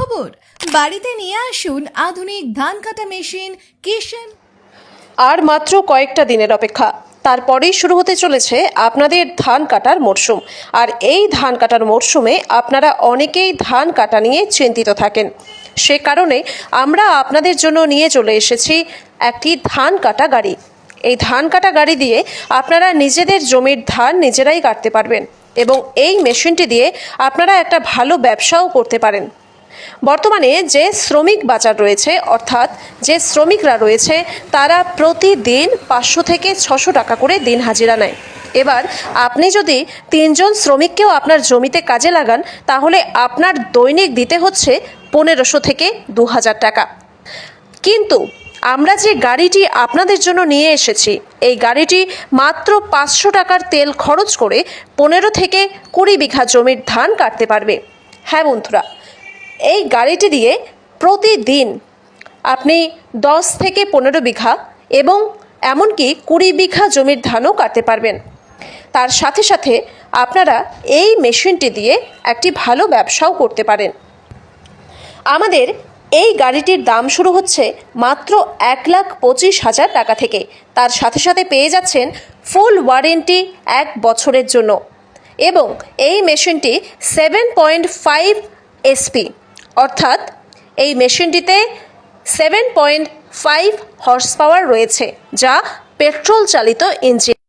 সুখবর বাড়িতে নিয়ে আসুন আধুনিক ধান কাটা মেশিন, কিষান। আর মাত্র কয়েকটা দিনের অপেক্ষা। তারপরেই শুরু হতে চলেছে আপনাদের ধান কাটার মরশুম। আর এই ধান কাটার মরশুমে আপনারা অনেকেই ধান কাটা নিয়ে চিন্তিত থাকেন। সে কারণে আমরা আপনাদের জন্য নিয়ে চলে এসেছি একটি ধান কাটা গাড়ি। এই ধান কাটা গাড়ি দিয়ে আপনারা নিজেদের জমির ধান নিজেরাই কাটতে পারবেন এবং এই মেশিনটি দিয়ে আপনারা একটা ভালো ব্যবসাও করতে পারেন। বর্তমানে যে শ্রমিক বাজার রয়েছে, অর্থাৎ যে শ্রমিকরা রয়েছে, তারা প্রতিদিন পাঁচশো থেকে ছশো টাকা করে দিন হাজিরা নেয়। এবার আপনি যদি তিনজন শ্রমিককেও আপনার জমিতে কাজে লাগান, তাহলে আপনার দৈনিক দিতে হচ্ছে পনেরোশো থেকে দু হাজার টাকা। কিন্তু আমরা যে গাড়িটি আপনাদের জন্য নিয়ে এসেছি, এই গাড়িটি মাত্র পাঁচশো টাকার তেল খরচ করে পনেরো থেকে কুড়ি বিঘা জমির ধান কাটতে পারবে। হ্যাঁ বন্ধুরা এই গাড়িটি দিয়ে প্রতিদিন আপনি দশ থেকে পনেরো বিঘা এবং এমনকি কুড়ি বিঘা জমির ধানও কাটতে পারবেন। তার সাথে সাথে আপনারা এই মেশিনটি দিয়ে একটি ভালো ব্যবসাও করতে পারেন। আমাদের এই গাড়িটির দাম শুরু হচ্ছে মাত্র এক লাখ পঁচিশ হাজার টাকা থেকে। তার সাথে সাথে পেয়ে যাচ্ছেন ফুল ওয়ারেন্টি এক বছরের জন্য এবং এই মেশিনটি সেভেন পয়েন্ট ফাইভ এসপি। অর্থাৎ এই মেশিনটিতে seven point five horse power রয়েছে যা পেট্রোল চালিত ইঞ্জিন